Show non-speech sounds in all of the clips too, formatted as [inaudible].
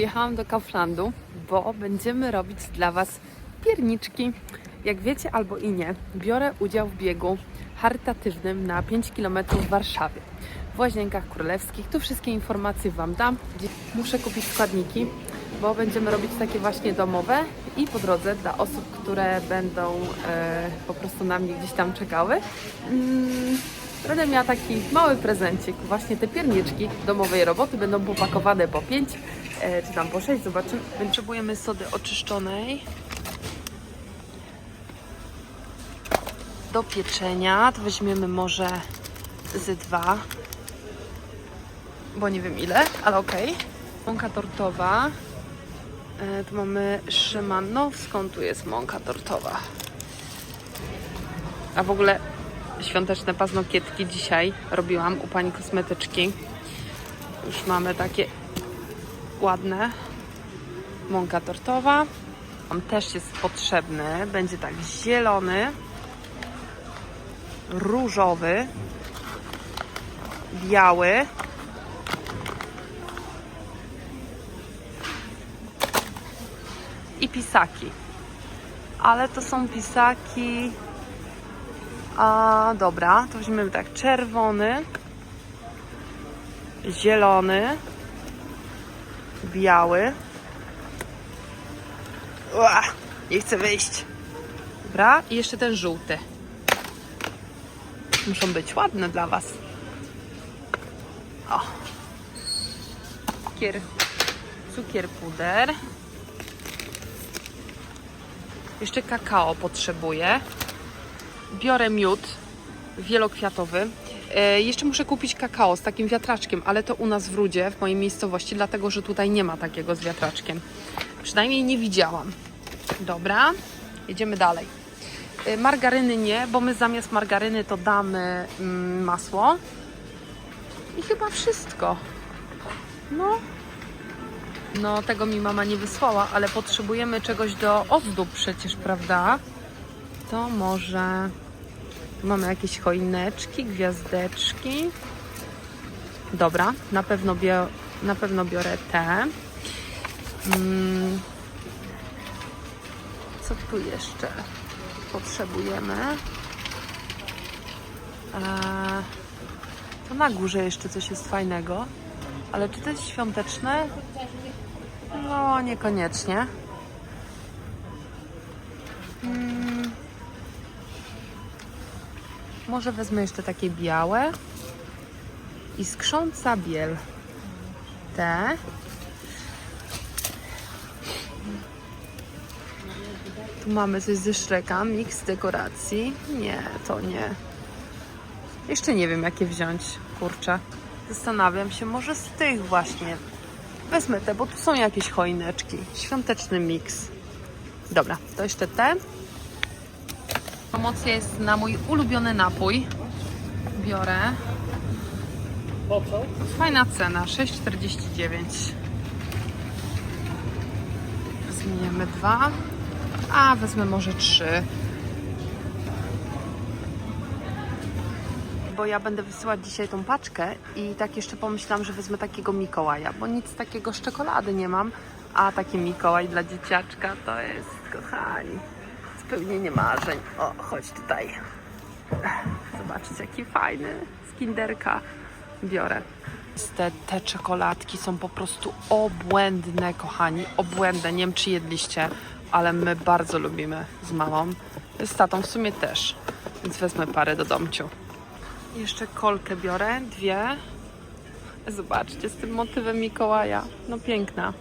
przyjechałam do Kauflandu, bo będziemy robić dla Was pierniczki. Jak wiecie albo i nie, biorę udział w biegu charytatywnym na 5 km w Warszawie. W Łazienkach Królewskich. Tu wszystkie informacje Wam dam. Muszę kupić składniki, bo będziemy robić takie właśnie domowe i po drodze dla osób, które będą e, po prostu na mnie gdzieś tam czekały. Mm, Będę miała taki mały prezencik, właśnie te pierniczki domowej roboty będą popakowane po 5 e, czy tam po 6, zobaczymy. Potrzebujemy sody oczyszczonej do pieczenia, to weźmiemy może z dwa, bo nie wiem ile, ale okej. Mąka tortowa, e, tu mamy szymanowską, tu jest mąka tortowa. A w ogóle świąteczne paznokietki dzisiaj robiłam u pani kosmetyczki. Już mamy takie ładne. Mąka tortowa. On też jest potrzebny. Będzie tak zielony, różowy, biały. I pisaki. Ale to są pisaki a dobra, to weźmiemy tak czerwony, zielony, biały. Nie chcę wyjść. Dobra, i jeszcze ten żółty. Muszą być ładne dla Was. O. Cukier, cukier puder. Jeszcze kakao potrzebuję biorę miód wielokwiatowy. E, jeszcze muszę kupić kakao z takim wiatraczkiem, ale to u nas w Rudzie, w mojej miejscowości, dlatego że tutaj nie ma takiego z wiatraczkiem. Przynajmniej nie widziałam. Dobra, jedziemy dalej. E, margaryny nie, bo my zamiast margaryny to damy mm, masło. I chyba wszystko. No. No, tego mi mama nie wysłała, ale potrzebujemy czegoś do ozdób przecież, prawda? to może mamy jakieś choineczki, gwiazdeczki. Dobra, na pewno, bio, na pewno biorę te. Mm. Co tu jeszcze potrzebujemy? Eee, to na górze jeszcze coś jest fajnego. Ale czy to jest świąteczne? No, niekoniecznie. Mm. Może wezmę jeszcze takie białe. I skrząca biel. Te. Tu mamy coś ze Szreka, miks dekoracji. Nie, to nie. Jeszcze nie wiem, jakie wziąć, kurczę. Zastanawiam się, może z tych właśnie. Wezmę te, bo tu są jakieś choineczki. Świąteczny miks. Dobra, to jeszcze te. Promocja jest na mój ulubiony napój. Biorę. Fajna cena, 6,49. Zmieniamy dwa. A, wezmę może trzy. Bo ja będę wysyłać dzisiaj tą paczkę i tak jeszcze pomyślałam, że wezmę takiego Mikołaja, bo nic takiego z czekolady nie mam, a taki Mikołaj dla dzieciaczka to jest, kochani, spełnienie marzeń. O, chodź tutaj. Zobaczcie, jaki fajny z kinderka. Biorę. Te, te czekoladki są po prostu obłędne, kochani. Obłędne. Nie wiem, czy jedliście, ale my bardzo lubimy z mamą. Z tatą w sumie też. Więc wezmę parę do domciu. Jeszcze kolkę biorę, dwie. Zobaczcie, z tym motywem Mikołaja. No piękna.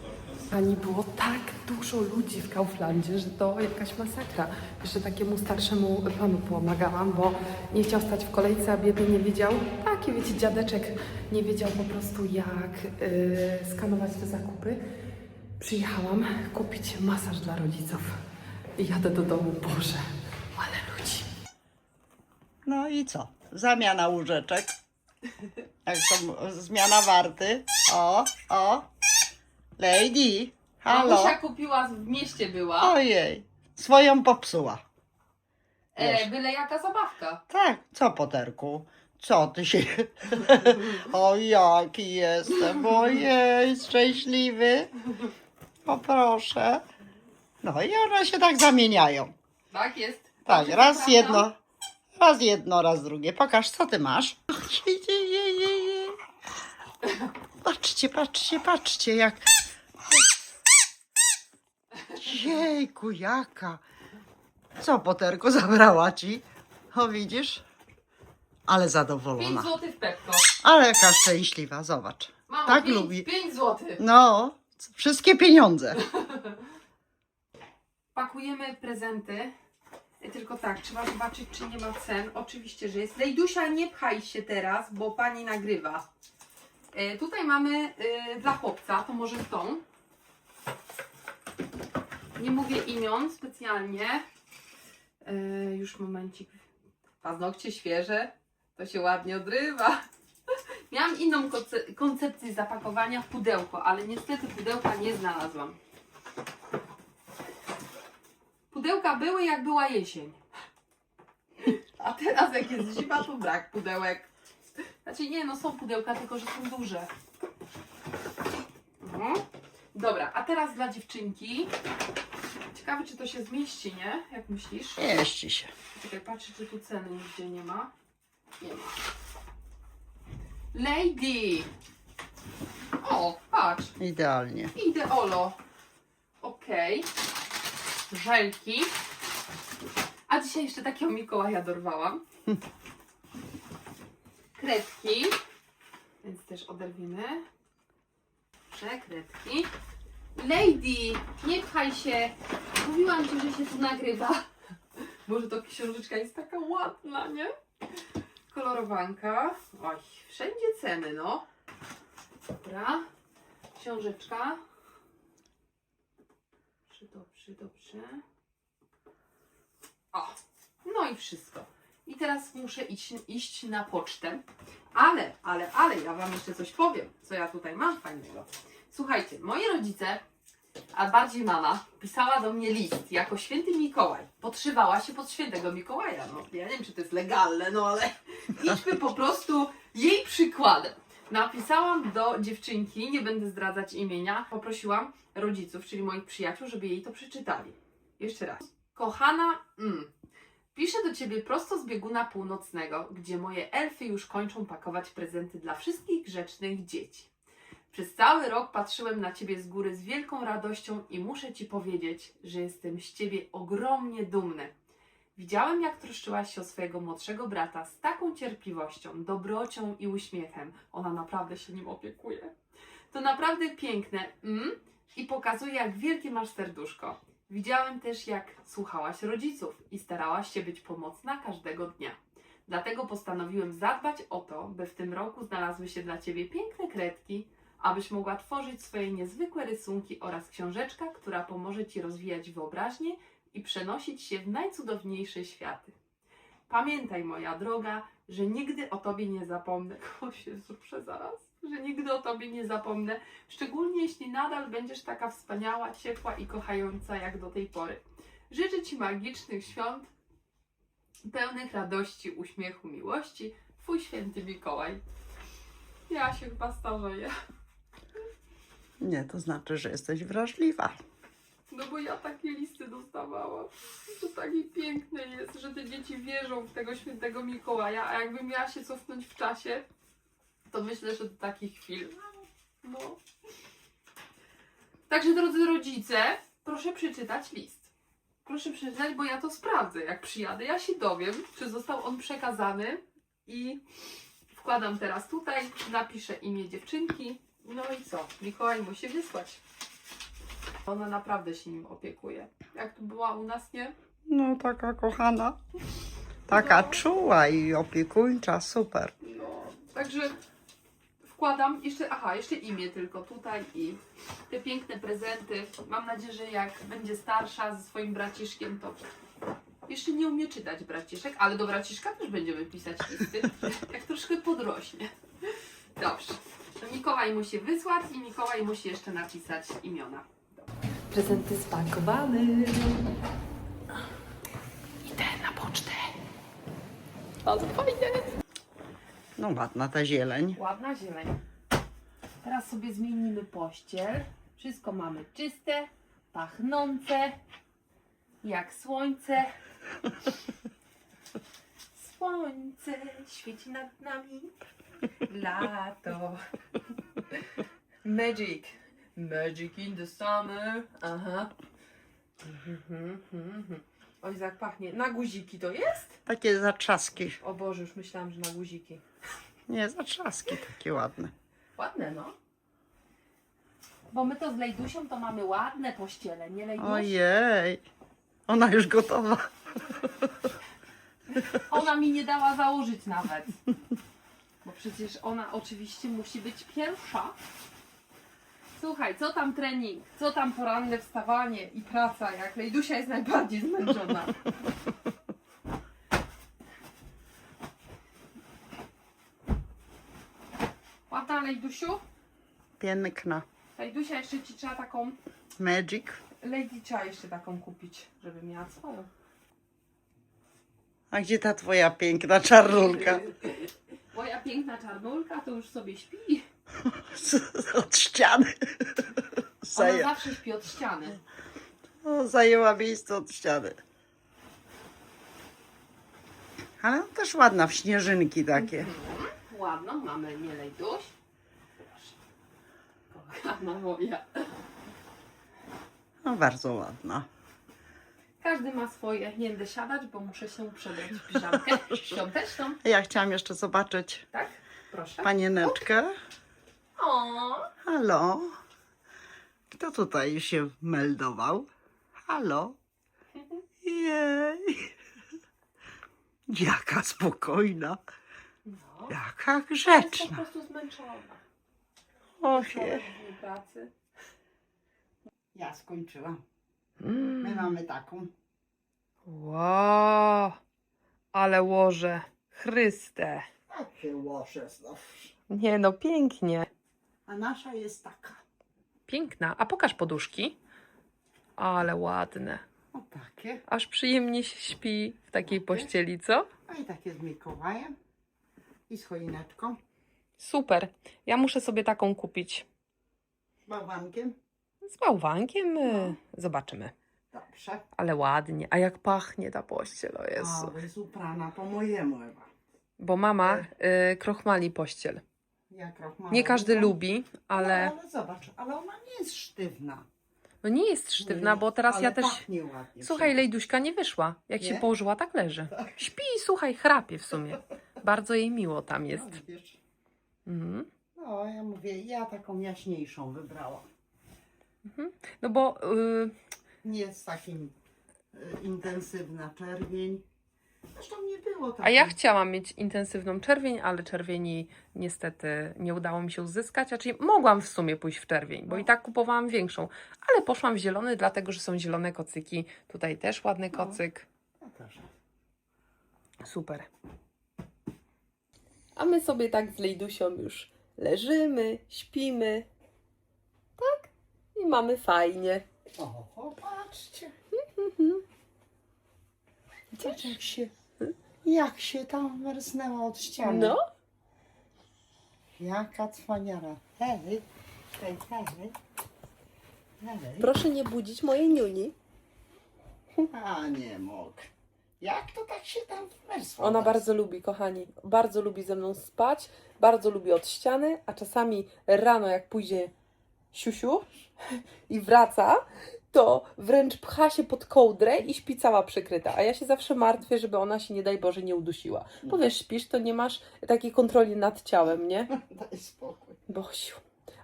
Pani było tak dużo ludzi w Kauflandzie, że to jakaś masakra. Jeszcze takiemu starszemu panu pomagałam, bo nie chciał stać w kolejce, a biedny nie wiedział. Taki, wiecie, dziadeczek nie wiedział po prostu jak yy, skanować te zakupy. Przyjechałam kupić masaż dla rodziców. I jadę do domu, Boże, ale ludzi. No i co? Zamiana łóżeczek. [laughs] Jak to zmiana warty. O, o. Lady. Halo. Mamusia kupiła, w mieście była. Ojej. Swoją popsuła. E, byle jaka zabawka. Tak, co poterku? Co ty się... [laughs] O, jaki jestem, ojej, szczęśliwy. Poproszę. No i one się tak zamieniają. Tak jest. Tak, raz zapraszam. jedno, raz jedno, raz drugie. Pokaż, co ty masz. Patrzcie, patrzcie, patrzcie, jak... Jejku, jaka. Co, Poterko, zabrała ci? O, widzisz? Ale 5 zadowolona. zł w Pepko. Ale jaka szczęśliwa, zobacz. Mamo, Tak pięć, lubi. 5 zł. No, wszystkie pieniądze. [laughs] Pakujemy prezenty. Tylko tak, trzeba zobaczyć, czy nie ma cen. Oczywiście, że jest. Lejdusia, nie pchaj się teraz, bo pani nagrywa. E, tutaj mamy e, dla chłopca, to może tą. Nie mówię imion specjalnie. E, już momencik. Paznokcie świeże. To się ładnie odrywa. [laughs] Miałam inną konce- koncepcję zapakowania w pudełko, ale niestety pudełka nie znalazłam. Pudełka były jak była jesień. [laughs] A teraz jak jest zima, to brak pudełek. Znaczy nie, no są pudełka, tylko że są duże. Mhm. Dobra, a teraz dla dziewczynki. Ciekawe, czy to się zmieści, nie? Jak myślisz? Mieści się. Czekaj, patrzę, czy tu ceny nigdzie nie ma. Nie ma. Lady! O, patrz. Idealnie. Ideolo. Okej. Żelki. A dzisiaj jeszcze takiego Mikołaja dorwałam. Kredki. Więc też oderwimy. Przekredki. Lady! Nie pchaj się! Mówiłam ci, że się tu nagrywa. Może to książeczka jest taka ładna, nie? Kolorowanka. Oj, wszędzie ceny, no. Dobra. Książeczka. Dobrze, dobrze, dobrze. O, no i wszystko. I teraz muszę iść, iść na pocztę. Ale, ale, ale, ja Wam jeszcze coś powiem, co ja tutaj mam fajnego. Słuchajcie, moi rodzice, a bardziej mama, pisała do mnie list jako święty Mikołaj. Podszywała się pod świętego Mikołaja. No, ja nie wiem, czy to jest legalne, no ale [laughs] idźmy po prostu jej przykładem. Napisałam do dziewczynki, nie będę zdradzać imienia, poprosiłam rodziców, czyli moich przyjaciół, żeby jej to przeczytali. Jeszcze raz. Kochana, mm, piszę do ciebie prosto z bieguna północnego, gdzie moje elfy już kończą pakować prezenty dla wszystkich grzecznych dzieci. Przez cały rok patrzyłem na ciebie z góry z wielką radością i muszę ci powiedzieć, że jestem z ciebie ogromnie dumny. Widziałem, jak troszczyłaś się o swojego młodszego brata z taką cierpliwością, dobrocią i uśmiechem. Ona naprawdę się nim opiekuje. To naprawdę piękne mm, i pokazuje, jak wielkie masz serduszko. Widziałem też, jak słuchałaś rodziców i starałaś się być pomocna każdego dnia. Dlatego postanowiłem zadbać o to, by w tym roku znalazły się dla Ciebie piękne kredki, abyś mogła tworzyć swoje niezwykłe rysunki oraz książeczka, która pomoże Ci rozwijać wyobraźnię i przenosić się w najcudowniejsze światy. Pamiętaj, moja droga, że nigdy o Tobie nie zapomnę. [laughs] O się wzruszę zaraz. Że nigdy o Tobie nie zapomnę, szczególnie jeśli nadal będziesz taka wspaniała, ciepła i kochająca jak do tej pory. Życzę Ci magicznych świąt, pełnych radości, uśmiechu, miłości. Twój święty Mikołaj. Ja się chyba starzeję. Nie, to znaczy, że jesteś wrażliwa. No bo ja takie listy dostawałam. To taki piękne jest, że te dzieci wierzą w tego świętego Mikołaja, a jakbym miała się cofnąć w czasie, to myślę, że do takich chwil. No. Także drodzy rodzice, proszę przeczytać list. Proszę przeczytać, bo ja to sprawdzę. Jak przyjadę, ja się dowiem, czy został on przekazany i wkładam teraz tutaj, napiszę imię dziewczynki. No i co? Mikołaj musi wysłać. Ona naprawdę się nim opiekuje. Jak tu była u nas, nie? No, taka kochana. Taka No. czuła i opiekuńcza, super. No. Także wkładam jeszcze, aha, jeszcze imię tylko tutaj i te piękne prezenty. Mam nadzieję, że jak będzie starsza ze swoim braciszkiem, to jeszcze nie umie czytać braciszek, ale do braciszka też będziemy pisać listy, jak troszkę podrośnie. Dobrze. To Mikołaj musi wysłać i Mikołaj musi jeszcze napisać imiona. Prezenty spakowane. Idę na pocztę. Ale fajnie. No ładna ta zieleń. Ładna zieleń. Teraz sobie zmienimy pościel. Wszystko mamy czyste, pachnące, jak słońce. [laughs] Słońce świeci nad nami. Lato. Magic. Magic in the summer. Aha. Mhm, mhm, mhm. Oj, jak pachnie. Na guziki to jest? Takie zatrzaski. O Boże, już myślałam, że na guziki. Nie, zatrzaski takie ładne. Ładne, no. Bo my to z Lejdusią to mamy ładne pościele, nie Lejduś? Ojej. Ona już gotowa. Ona mi nie dała założyć nawet. Bo przecież ona oczywiście musi być pierwsza. Słuchaj, co tam trening, co tam poranne wstawanie i praca, jak Lejdusia jest najbardziej zmęczona. Ładna Lejdusiu? Piękna. Lejdusia jeszcze ci trzeba taką Magic. Lady trzeba jeszcze taką kupić, żeby miała swoją. A gdzie ta twoja piękna czarnulka? Moja piękna czarnulka to już sobie śpi. [laughs] Od ściany. Ona Zaję, zawsze śpi od ściany. o, zajęła miejsce od ściany. Ale też ładna w śnieżynki takie. Ładną mamy. Proszę. Kochana moja. No bardzo ładna. Każdy ma swoje. Nie będę siadać, bo muszę się przebrać w piżamkę [laughs] świąteczną. Ja chciałam jeszcze zobaczyć Tak? Proszę. panieneczkę. O, Halo? Kto tutaj się meldował? Halo? Jej. [laughs] Jaka spokojna, no. jaka Jest po grzeczna. prostu zmęczona. Och, pracy. Ja skończyłam. Mm. My mamy taką. Wow, ale łoże. Chryste. Takie łoże znów. Nie no, pięknie. A nasza jest taka. Piękna. A pokaż poduszki. Ale ładne. O takie. Aż przyjemnie się śpi w takiej pościeli, co? A i takie z Mikołajem. I z choineczką. Super. Ja muszę sobie taką kupić. Z bałwankiem. Z bałwankiem y, zobaczymy. Dobrze. Ale ładnie. A jak pachnie ta pościel, o Jezu. O, jest uprana po mojemu chyba. Bo mama y, krochmali pościel. Jak rok Nie każdy lubi, ale No, ale zobacz, ale ona nie jest sztywna. no nie jest sztywna, bo teraz ja też... Ładnie. Słuchaj, Lejduśka nie wyszła. Jak się Nie? położyła, tak leży. Śpi i słuchaj, chrapie w sumie. Bardzo jej miło tam jest. No, Mhm. no ja mówię, ja taką jaśniejszą wybrałam. No bo y, Nie jest takim y, intensywna czerwień. Zresztą nie było tak. A ja chciałam mieć intensywną czerwień, ale czerwieni niestety nie udało mi się uzyskać. Znaczy mogłam w sumie pójść w czerwień, bo No. i tak kupowałam większą, ale poszłam w zielony, dlatego że są zielone kocyki. Tutaj też ładny No. kocyk. Ja też. Super. A my sobie tak z Lejdusią już leżymy, śpimy. I mamy fajnie. O, popatrzcie. Zobacz jak się, jak się tam wersnęła od ściany. No, Jaka cwaniara. Hej, hej, hej. Hej. proszę nie budzić mojej niuni. A nie mogę. Jak to tak się tam wersła? Ona bardzo lubi, kochani, bardzo lubi ze mną spać, bardzo lubi od ściany, a czasami rano, jak pójdzie siusiu [laughs] i wraca, to wręcz pcha się pod kołdrę i śpi cała przykryta. A ja się zawsze martwię, żeby ona się, nie daj Boże, nie udusiła. Bo wiesz, śpisz, to nie masz takiej kontroli nad ciałem, nie? [laughs] Daj spokój. Bosiu.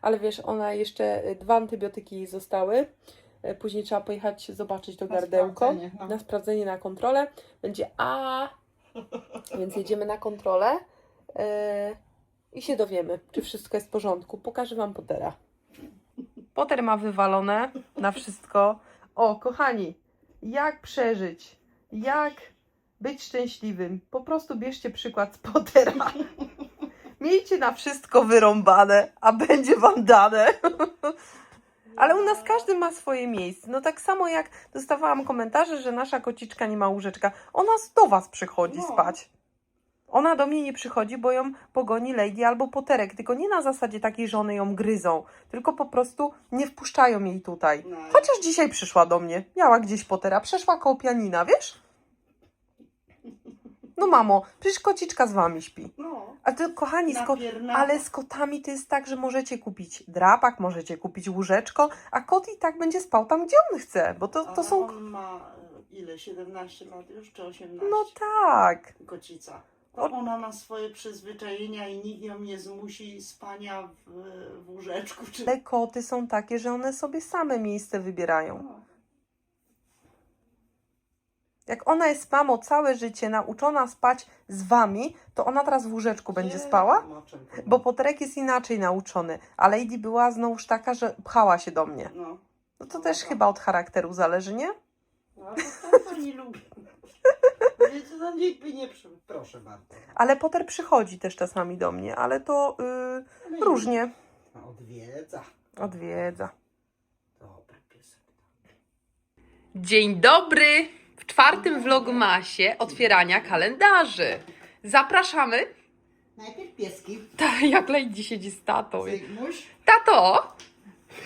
Ale wiesz, ona jeszcze y, dwa antybiotyki jej zostały. Y, Później trzeba pojechać zobaczyć to Na gardełko. sprawdzenie, no. Na sprawdzenie, na kontrolę. Będzie A. [laughs] Więc jedziemy na kontrolę. y, I się dowiemy, czy wszystko jest w porządku. Pokażę Wam Pottera. Potter ma wywalone na wszystko. O, kochani, jak przeżyć? Jak być szczęśliwym? Po prostu bierzcie przykład z Pottera. Miejcie na wszystko wyrąbane, a będzie wam dane. Ale u nas każdy ma swoje miejsce. No tak samo jak dostawałam komentarze, że nasza kociczka nie ma łóżeczka. Ona do was przychodzi No. spać. Ona do mnie nie przychodzi, bo ją pogoni Lady albo Poterek, tylko nie na zasadzie takiej, że one ją gryzą, tylko po prostu nie wpuszczają jej tutaj. No, Chociaż dzisiaj przyszła do mnie, miała gdzieś Potera, przeszła koło pianina, wiesz? No mamo, przecież kociczka z wami śpi. no, A ty, kochani, z ko- ale z kotami to jest tak, że możecie kupić drapak, możecie kupić łóżeczko, a kot i tak będzie spał tam, gdzie on chce, bo to, to są... on ma e, ile? 17 lat już, czy 18? No tak. Kocica. Ona ma swoje przyzwyczajenia i nikt ją nie zmusi spania w, w łóżeczku. Czy... Ale koty są takie, że one sobie same miejsce wybierają. No. Jak ona jest mamą całe życie nauczona spać z wami, to ona teraz w łóżeczku będzie spała? no? Bo Poterek jest inaczej nauczony, a Lady była znowuż taka, że pchała się do mnie. No, No to też chyba od charakteru zależy, nie? no ale to nie lubię. [laughs] Wiecie, no nie przy... Proszę bardzo. Ale Potter przychodzi też czasami do mnie, ale to yy, różnie Odwiedza. odwiedza. Dobra, piesek. Dzień dobry! W czwartym vlogmasie otwierania kalendarzy. Zapraszamy. Najpierw pieski. Tak, jak Lady siedzi z tatą. Zygmuś. Tato,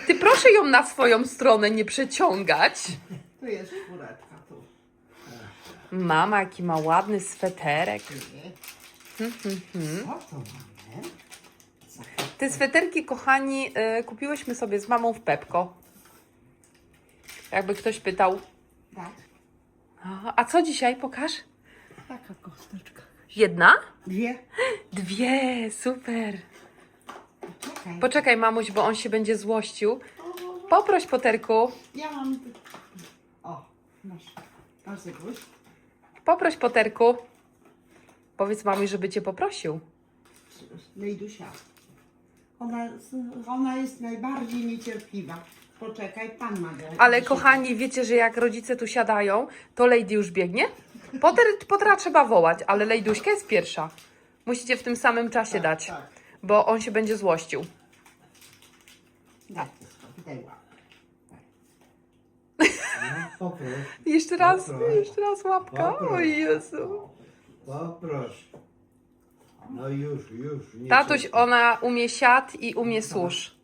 ty proszę ją na swoją stronę nie przeciągać. Tu jest czwóreczka. Mama, jaki ma ładny sweterek. Hmm. Co to mamy? Te sweterki, kochani, y, kupiłyśmy sobie z mamą w Pepko. Jakby ktoś pytał. Tak, A, a co dzisiaj? Pokaż. taka kosteczka. Jedna? Dwie. Dwie, super. Czekaj. Poczekaj, mamuś, bo on się będzie złościł. Poproś Poterku. Ja mam... O, masz. Masz Zygmuś? Poproś Poterku. Powiedz mamuś, żeby cię poprosił. Lejdusia. Ona, ona jest najbardziej niecierpliwa. Poczekaj, pan ma go. Ale kochani, wiecie, że jak rodzice tu siadają, to Lady już biegnie? Poter, Potera trzeba wołać, ale Lejduśka jest pierwsza. Musicie w tym samym czasie Tak, dać, tak. bo on się będzie złościł. Daj, daj. Poproś, Jeszcze raz, Poproś. jeszcze raz łapka. O Jezu. poproś. No już, już. Nie Tatuś, czekaj. ona umie siat i umie służ.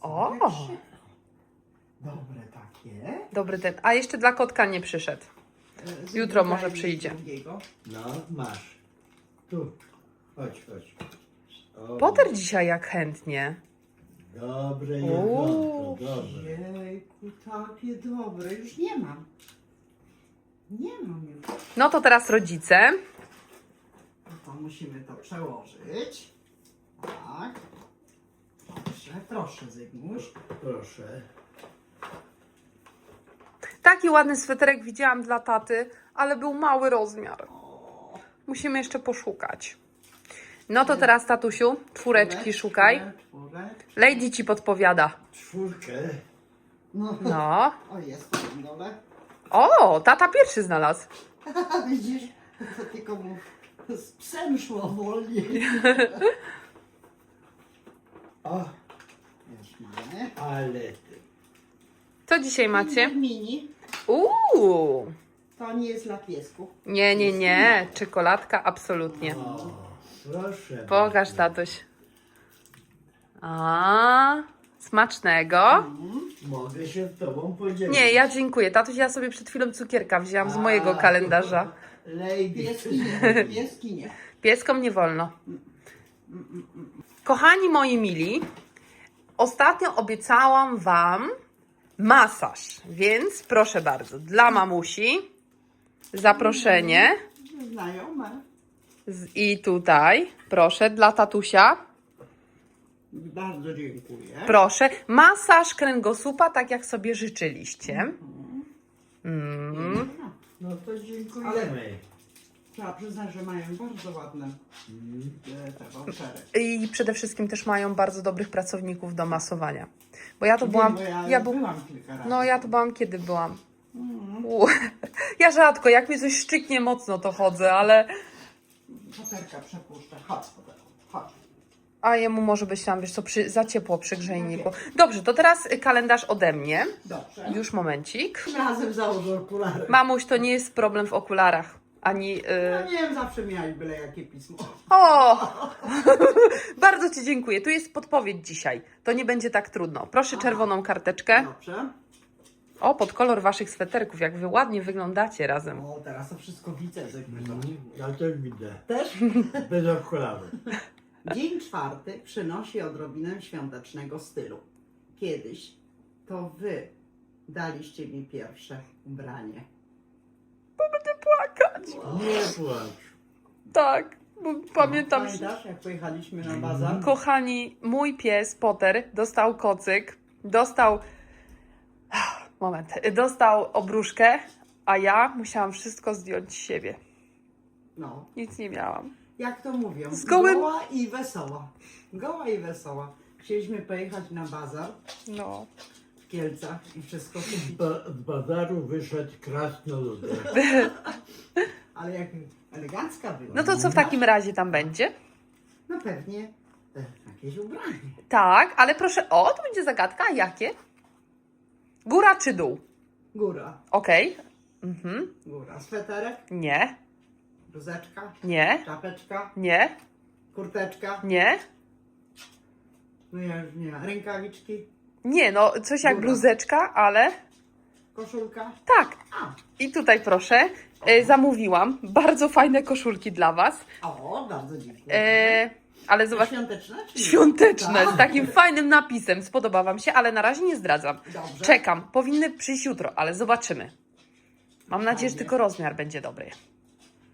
O, Dobre takie. dobry ten. A jeszcze dla kotka nie przyszedł. Zygmuś, Jutro daj może mi przyjdzie. drugiego. No, masz. Tu. Chodź, chodź. O, Poter dzisiaj jak chętnie. Dobre Uuu. jedzonko, dobre. Jejku, takie dobre. Już nie mam. Nie mam już. No to teraz rodzice. No to musimy to przełożyć. Tak. Proszę, proszę Zygmuś. Proszę. Taki ładny sweterek widziałam dla taty, ale był mały rozmiar. O, Musimy jeszcze poszukać. No to teraz, tatusiu, czwóreczki szukaj. Lady ci podpowiada. Czwórkę. No. No. [laughs] O, jest na dole. O, tata pierwszy znalazł. [laughs] Widzisz, to tylko mu z psem szło wolniej. [laughs] O, Już ale ty. Co dzisiaj macie? Mini. Uuu. To nie jest dla piesków. Nie, nie, nie. Czekoladka absolutnie. O, proszę. Pokaż, bardzo. tatuś. A, smacznego. Mm. Mogę się z tobą podzielić. Nie, ja dziękuję. Tatuś, ja sobie przed chwilą cukierka wzięłam z mojego A, kalendarza. Lady. Pieski [laughs] nie. Pieski nie. Pieskom nie wolno. Kochani moi mili, ostatnio obiecałam Wam masaż, więc proszę bardzo, dla mamusi zaproszenie Znajome. I tutaj, proszę, dla tatusia, Bardzo dziękuję. proszę, masaż kręgosłupa, tak jak sobie życzyliście. Mm. No, to dziękujemy. trzeba przyznać, że mają bardzo ładne e, te vouchery. I przede wszystkim też mają bardzo dobrych pracowników do masowania. Bo ja to Wiem, byłam, bo ja, ja byłam kilka razy. no ja to byłam kiedy byłam. Mm. U, [laughs] Ja rzadko, jak mi coś szczyknie mocno, to chodzę, ale. Paterka przepuszczę. Chodź, chodź. A jemu może być tam, wiesz co, przy, za ciepło przy grzejniku. Dobrze, to teraz y, kalendarz ode mnie. Dobrze. Już momencik. Tym razem założę okulary. Mamuś, to nie jest problem w okularach. ani... No y, nie wiem, zawsze miałeś byle jakie pismo. O! [laughs] Bardzo Ci dziękuję. Tu jest podpowiedź dzisiaj. To nie będzie tak trudno. Proszę czerwoną karteczkę. Dobrze. O, pod kolor Waszych sweterków. Jak Wy ładnie wyglądacie razem. O, teraz to wszystko widzę. tak Mhm. Ja też widzę. Też? [laughs] Bez okularów. Dzień czwarty przynosi odrobinę świątecznego stylu. Kiedyś to wy daliście mi pierwsze ubranie. Płakać. Nie płacz. Tak, bo pamiętam. że- Pamiętasz, jak pojechaliśmy na bazar? Kochani, mój pies Potter dostał kocyk, dostał. Moment, dostał obruszkę, a ja musiałam wszystko zdjąć z siebie. No, Nic nie miałam. jak to mówią? Z gołym- Goła i wesoła. Goła i wesoła. Chcieliśmy pojechać na bazar No. w Kielcach i wszystko kupić, Z bazaru wyszedł krasnoludek. [laughs] ale jak elegancka była. No to co w takim razie tam będzie? No pewnie e, jakieś ubranie. Tak, ale proszę. O, to będzie zagadka. A Jakie? Góra czy dół? Góra, Okej. Mhm. góra. Sweterek, Nie, bluzeczka, nie, czapeczka, nie, kurteczka. nie. No ja już nie. Rękawiczki, Nie, no coś jak Góra. bluzeczka, ale koszulka. tak. A, I tutaj proszę, e, zamówiłam bardzo fajne koszulki dla Was. o, bardzo dziękuję. E, ale zobacz, Świąteczne? Czy nie? świąteczne, Tak. z takim fajnym napisem. Spodoba Wam się, ale na razie nie zdradzam. Dobrze. Czekam, powinny przyjść jutro, ale zobaczymy. Mam nadzieję, że Fajnie. tylko rozmiar będzie dobry.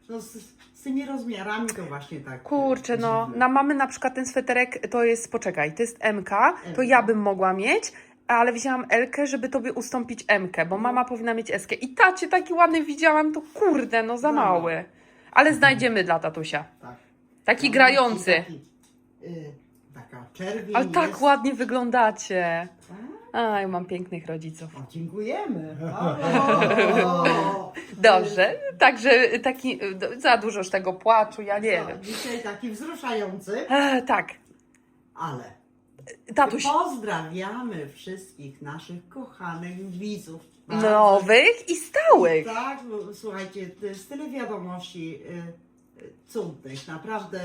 No z, z tymi rozmiarami to właśnie tak. Kurczę, no, dziwne. na mamy na przykład ten sweterek, to jest, poczekaj, to jest MK, to ja bym mogła mieć, ale wzięłam L, żeby tobie ustąpić M, bo mama powinna mieć S. I tacie taki ładny widziałam, to kurde, no za Za mało. mały. Ale znajdziemy dla tatusia. Tak. Taki No, grający. Taki, y, taka czerwień Ale tak jest. ładnie wyglądacie. A, Aj, mam pięknych rodziców. O, dziękujemy. [laughs] O, Dobrze, także taki, za dużo już tego płaczu, ja nie wiem. Dzisiaj taki wzruszający, E, tak, ale tatuś, pozdrawiamy wszystkich naszych kochanych widzów. Bardzo nowych i stałych. Tak, bo, słuchajcie, jest tyle wiadomości y, cudnych. Naprawdę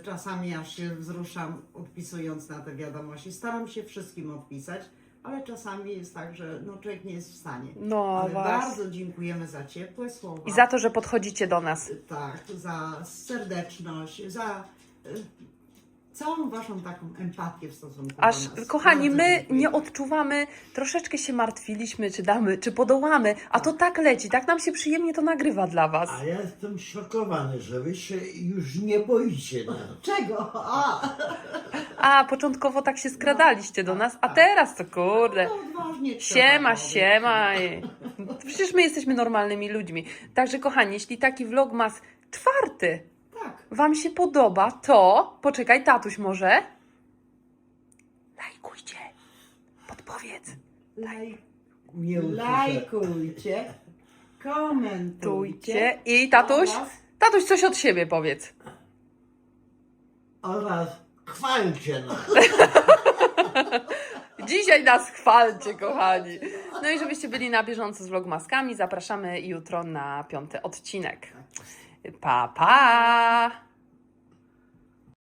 y, czasami aż się wzruszam odpisując na te wiadomości. Staram się wszystkim odpisać, ale czasami jest tak, że no, człowiek nie jest w stanie. No ale bardzo dziękujemy za ciepłe słowa. I za to, że podchodzicie do nas. Tak, za serdeczność, za y, całą waszą taką empatię w stosunku Aż, do nas. kochani, Bardzo my dziękuję. nie odczuwamy, troszeczkę się martwiliśmy, czy damy, czy podołamy, a to tak leci, tak nam się przyjemnie to nagrywa dla Was. A ja jestem szokowany, że wy się już nie boicie nas. Czego? A, A, początkowo tak się skradaliście do nas, a teraz to kurde. no odważnie trzeba Siema, robić. siema. Przecież my jesteśmy normalnymi ludźmi. Także kochani, jeśli taki vlogmas czwarty Tak. Wam się podoba, to poczekaj, tatuś może. Lajkujcie. Podpowiedz. Laj, Nie usłyszę. lajkujcie, komentujcie. Tujcie. I tatuś? Oraz Tatuś, coś od siebie powiedz. Oraz chwalcie nas. [laughs] Dzisiaj nas chwalcie, kochani. No i żebyście byli na bieżąco z vlogmaskami, zapraszamy jutro na piąty odcinek. Pa, pa!